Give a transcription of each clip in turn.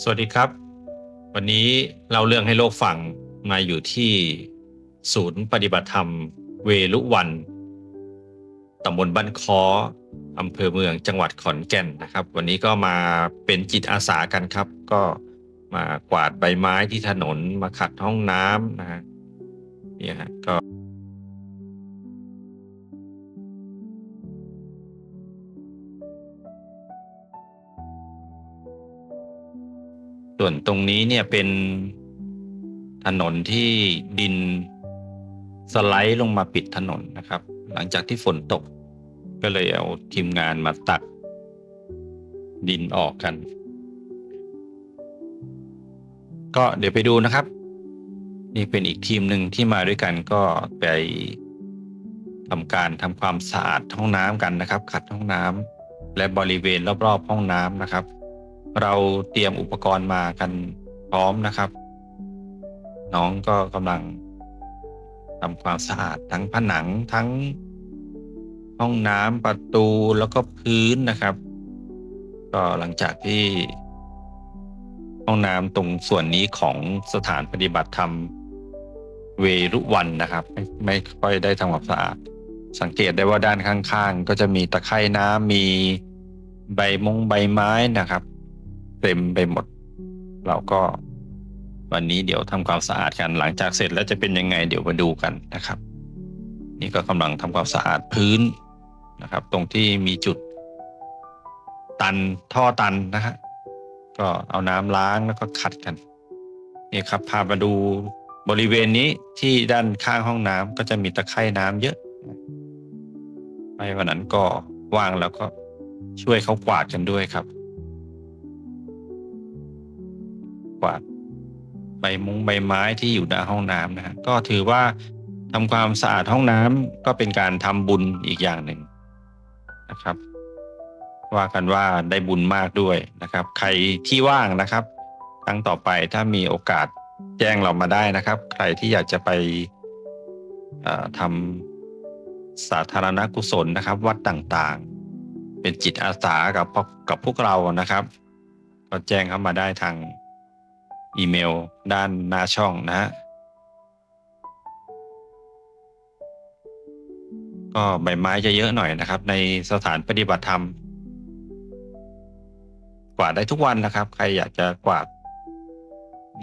สวัสดีครับ วันนี้เราเรื่องให้โลกฟังมาอยู่ที่ศูนย์ปฏิบัติธรรมเวลุวันตำบลบ้านคออำเภอเมืองจังหวัดขอนแก่นนะครับ วันนี้ก็มาเป็นจิตอาสากันครับ ก็มากวาดใบไม้ที่ถนนมาขัดห้องน้ำนะฮะนี่ฮะก็ ส่วนตรงนี้เนี่ยเป็นถนนที่ดินสไลด์ลงมาปิดถนนนะครับ หลังจากที่ฝนตก ก็เลยเอาทีมงานมาตักดินออกกัน ก็เดี๋ยวไปดูนะครับ นี่เป็นอีกทีมหนึ่งที่มาด้วยกันก็ไปทำการทำความสะอาดห้องน้ำกันนะครับ ขัดห้องน้ำและบริเวณรอบๆห้องน้ำนะครับ เราเตรียมอุปกรณ์มากันพร้อมนะครับ น้องก็กำลังทำความสะอาดทั้งผนังทั้งห้องน้ำประตูแล้วก็พื้นนะครับ ก็หลังจากที่ ห้องน้ำตรงส่วนนี้ของสถานปฏิบัติธรรมเวรุวันนะครับ ไม่ไม่ค่อยได้ทำความสะอาด สังเกตได้ว่าด้านข้างๆ ก็จะมีตะไคร่น้ำมีใบมงใบไม้นะครับ เต็มไปหมด เราก็วันนี้เดี๋ยวทำความสะอาดกัน หลังจากเสร็จแล้วจะเป็นยังไงเดี๋ยวมาดูกันนะครับ นี่ก็กำลังทำความสะอาดพื้นนะครับ ตรงที่มีจุด ตันท่อตันนะฮะก็เอาน้ำล้างแล้วก็ขัดกันนี่ครับพามาดูบริเวณนี้ที่ด้านข้างห้องน้ำก็จะมีตะไคร่น้ำเยอะไปวันนั้นก็ว่างแล้วก็ช่วยเขากวาดกันด้วยครับ วาดใบมุ้งใบไม้ที่อยู่หน้าห้องน้ำนะฮะก็ถือว่าทำความสะอาดห้องน้ำก็เป็นการทำบุญอีกอย่างหนึ่งนะครับ ว่ากันว่าได้บุญมากด้วยนะครับ ใครที่ว่างนะครับครั้งต่อไปถ้ามีโอกาสแจ้งเรามาได้นะครับ ใครที่อยากจะไปทำสาธารณกุศลนะครับ วัดต่างๆ เป็นจิตอาสากับกับพวกเรานะครับ ก็แจ้งเข้ามาได้ทาง อีเมล ด้านหน้าช่องนะฮะก็ใบไม้จะเยอะหน่อยนะครับ ในสถานปฏิบัติธรรม กวาดได้ทุกวันนะครับ ใครอยากจะกวาด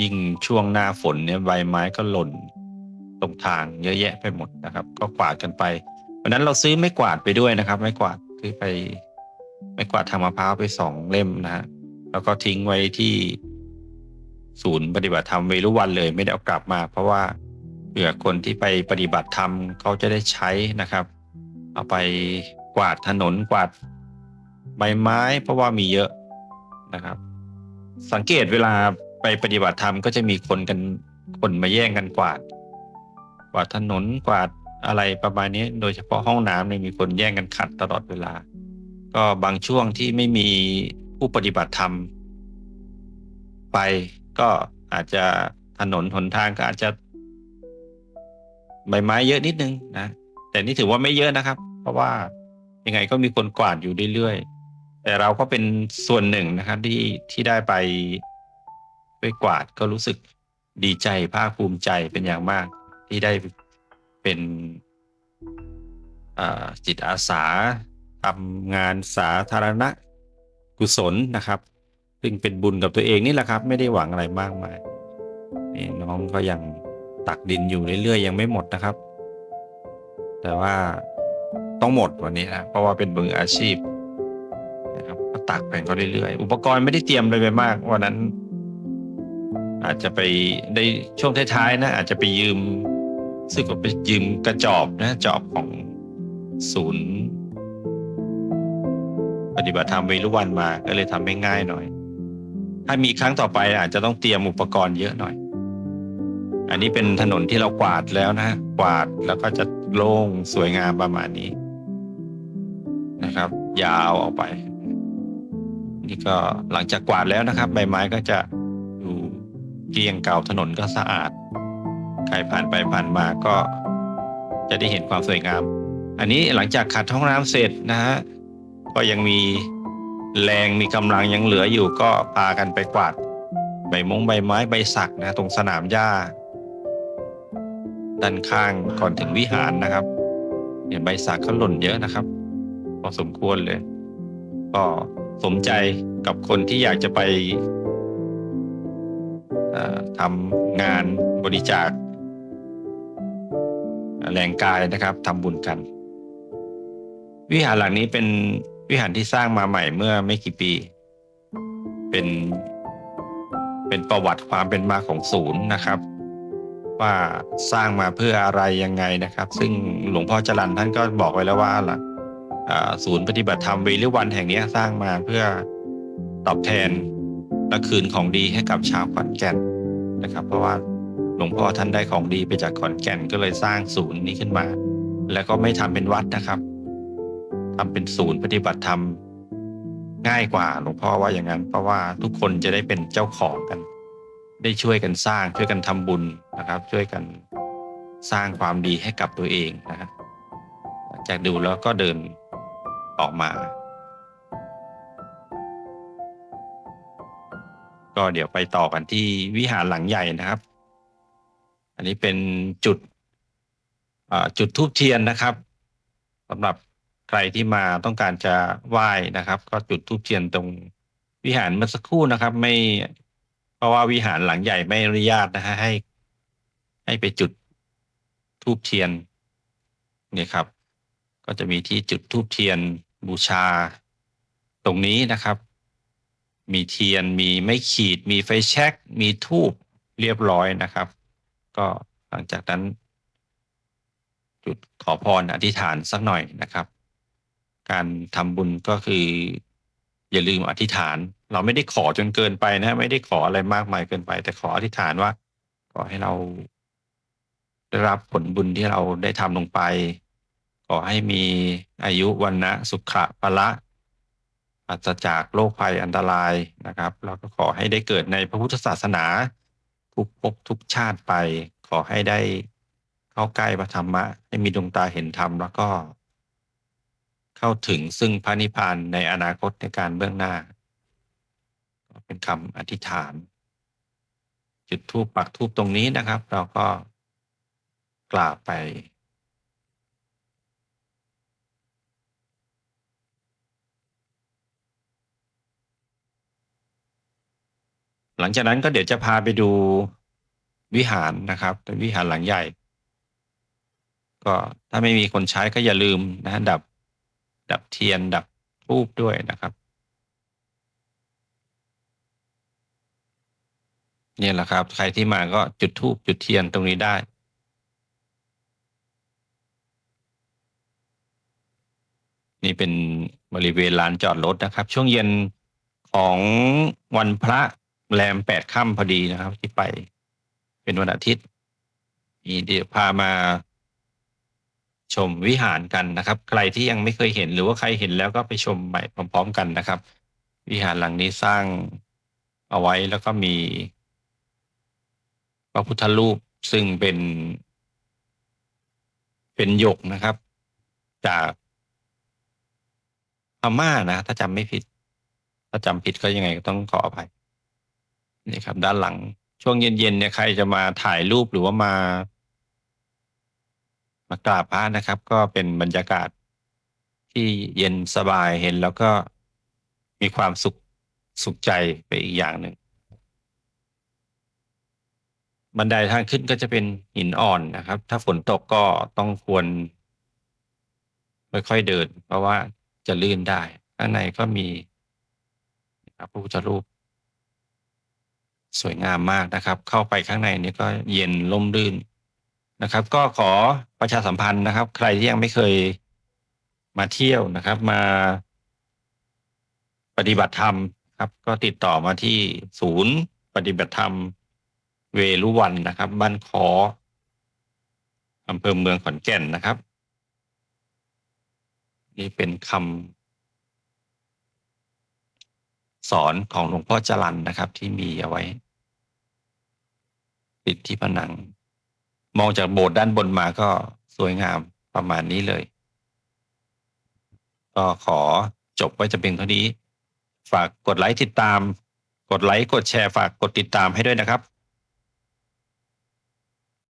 ยิ่งช่วงหน้าฝนเนี่ยใบไม้ก็หล่นตรงทางเยอะแยะไปหมดนะครับ ก็กวาดกันไปวันนั้นเราซื้อไม่กวาดไปด้วยนะครับ ไม่กวาดซื้อไป ไม่กวาดทางมะพร้าวไปสองเล่มนะฮะแล้วก็ทิ้งไว้ที่ ศูนย์ปฏิบัติธรรมเวรุวันเลยไม่ได้เอากลับมา เพราะว่าเผื่อคนที่ไปปฏิบัติธรรมเขาจะได้ใช้นะครับ เอาไปกวาดถนนกวาดใบไม้ เพราะว่ามีเยอะนะครับ สังเกตเวลาไปปฏิบัติธรรมก็จะมีคนกันคนมาแย่งกันกวาด กวาดถนนกวาดอะไรประมาณนี้ โดยเฉพาะห้องน้ำเนี่ยมีคนแย่งกันขัดตลอดเวลา ก็บางช่วงที่ไม่มีผู้ปฏิบัติธรรมไป ก็อาจจะถนนหนทางก็อาจจะ ใบไม้เยอะนิดนึงนะแต่นี่ถือว่าไม่เยอะนะครับ เพราะว่ายังไงก็มีคนกวาดอยู่เรื่อยๆแต่เราก็เป็นส่วนหนึ่งนะครับ ที่ที่ได้ไปไปกวาดก็รู้สึกดีใจภาคภูมิใจเป็นอย่างมาก ที่ได้เป็นจิตอาสาทำงานสาธารณกุศลนะครับ ซึ่งเป็นบุญกับตัวเองนี่แหละครับ ไม่ได้หวังอะไรมากมายนี่น้องก็ยังตักดินอยู่เรื่อยๆยังไม่หมดนะครับ แต่ว่าต้องหมดวันนี้นะเพราะว่าเป็นมืออาชีพนะครับก็ตักไปก็เรื่อยๆอุปกรณ์ไม่ได้เตรียมเลยไปมากวันนั้น อาจจะไปได้ช่วงท้ายๆนะอาจจะไปยืมซึ่งก็ไปยืมกระจอบนะจอบของศูนย์ ปฏิบัติธรรมเวรุวันมา ก็เลยทำให้ง่ายหน่อย ถ้ามีครั้งต่อไปอาจจะต้องเตรียมอุปกรณ์เยอะหน่อย อันนี้เป็นถนนที่เรากวาดแล้วนะกวาดแล้วก็จะโล่งสวยงามประมาณนี้ นะครับ ยาวออกไป นี่ก็หลังจากกวาดแล้วนะครับ ใบไม้ก็จะดูเกลียงเก่าถนนก็สะอาด ใครผ่านไปผ่านมาก็จะได้เห็นความสวยงาม อันนี้หลังจากขัดห้องน้ำเสร็จนะฮะก็ยังมี แรงมีกำลังยังเหลืออยู่ก็พากันไปกวาด ใบมงใบไม้ใบสักนะตรงสนามหญ้า ด้านข้างก่อนถึงวิหารนะครับเนี่ยใบสักเขาหล่นเยอะนะครับพอสมควรเลย ก็สมใจกับคนที่อยากจะไปทำงานบริจาคแรงกายนะครับทำบุญกัน วิหารหลังนี้เป็น วิหารที่สร้างมาใหม่เมื่อไม่กี่ปี เป็น เป็นประวัติความเป็นมาของศูนย์นะครับ ว่าสร้างมาเพื่ออะไรยังไงนะครับ ซึ่งหลวงพ่อจรันท่านก็บอกไว้แล้วว่าล่ะศูนย์ปฏิบัติธรรมเวรุวันแห่งนี้สร้างมาเพื่อตอบแทนและคืนของดีให้กับชาวขอนแก่นนะครับ เพราะว่าหลวงพ่อท่านได้ของดีไปจากขอนแก่นก็เลยสร้างศูนย์นี้ขึ้นมา แล้วก็ไม่ทำเป็นวัดนะครับ ทำเป็นศูนย์ปฏิบัติธรรมง่ายกว่าหลวงพ่อว่าอย่างนั้น เพราะว่าทุกคนจะได้เป็นเจ้าของกัน ได้ช่วยกันสร้างช่วยกันทำบุญนะครับ ช่วยกันสร้างความดีให้กับตัวเองนะครับจากดูแล้วก็เดินออกมา ก็เดี๋ยวไปต่อกันที่วิหารหลังใหญ่นะครับ อันนี้เป็นจุดจุดทูบเทียนนะครับสำหรับ ใครที่มาต้องการจะไหว้นะครับ ก็จุดทูบเทียนตรงวิหารเมื่อสักครู่นะครับ ไม่ เพราะว่าวิหารหลังใหญ่ไม่อนุญาตนะฮะให้ ให้ไปจุดทูบเทียนเนี่ยครับ ก็จะมีที่จุดทูบเทียนบูชา ตรงนี้นะครับ มีเทียนมีไม้ขีด มีไฟแช็กมีทูบเรียบร้อยนะครับ ก็หลังจากนั้น จุดขอพรอธิษฐานสักหน่อยนะครับ การทำบุญก็คือ อย่าลืมอธิษฐาน เราไม่ได้ขอจนเกินไปนะ ไม่ได้ขออะไรมากมายเกินไป แต่ขออธิษฐานว่าขอให้เราได้รับผลบุญที่เราได้ทำลงไป ขอให้มีอายุวันนะสุขะพละปราศจากโรคภัยอันตรายนะครับแล้วก็ขอให้ได้เกิดในพระพุทธศาสนาทุกภพทุกชาติไป ขอให้ได้เข้าใกล้พระธรรมะ ให้มีดวงตาเห็นธรรมแล้วก็ เข้าถึงซึ่งพระนิพพานในอนาคตในการเบื้องหน้า เป็นคำอธิษฐาน จุดทูปปักทูปตรงนี้นะครับ เราก็กราบไปหลังจากนั้นก็เดี๋ยวจะพาไปดูวิหารนะครับเป็นวิหารหลังใหญ่ ก็ถ้าไม่มีคนใช้ก็อย่าลืมนะดับ ดับเทียนดับทูบด้วยนะครับเนี่ยแหละครับ ใครที่มาก็จุดทูบจุดเทียนตรงนี้ได้ นี่เป็นบริเวณลานจอดรถนะครับ ช่วงเย็นของวันพระแรมแปดค่ำพอดีนะครับ ที่ไปเป็นวันอาทิตย์นี่เดี๋ยวพามา ชมวิหารกันนะครับ ใครที่ยังไม่เคยเห็นหรือว่าใครเห็นแล้วก็ไปชมใหม่พร้อม ๆ กันนะครับ วิหารหลังนี้สร้างเอาไว้แล้วก็มีพระพุทธรูปซึ่งเป็น เป็นหยกนะครับ จากพม่านะ ถ้าจำไม่ผิด ถ้าจำผิดก็ยังไงก็ต้องขออภัยนี่ครับ ด้านหลังช่วงเย็นๆเนี่ยใครจะมาถ่ายรูปหรือว่ามา มากราบพระนะครับ ก็เป็นบรรยากาศที่เย็นสบายเห็นแล้วก็มีความสุขสุขใจไปอีกอย่างหนึ่ง บันไดทางขึ้นก็จะเป็นหินอ่อนนะครับ ถ้าฝนตกก็ต้องควร ไม่ค่อยเดิน เพราะว่าจะลื่นได้ ข้างในก็มีพระพุทธรูป สวยงามมากนะครับ เข้าไปข้างในนี้ก็เย็นร่มรื่น นะครับ ก็ขอประชาสัมพันธ์นะครับ ใครที่ยังไม่เคยมาเที่ยวนะครับ มาปฏิบัติธรรมครับ ก็ติดต่อมาที่ศูนย์ ปฏิบัติธรรมเวรุวันนะครับ บ้านคออำเภอเมืองขอนแก่นนะครับ นี่เป็นคำสอนของหลวงพ่อจรันนะครับ ที่มีเอาไว้ ติดที่ผนัง มองจากโบสถ์ด้านบนมาก็สวยงามประมาณนี้เลย ก็ขอจบไว้จะเพียงเท่านี้ ฝากกดไลค์ติดตาม กดไลค์กดแชร์ฝากกดติดตามให้ด้วยนะครับ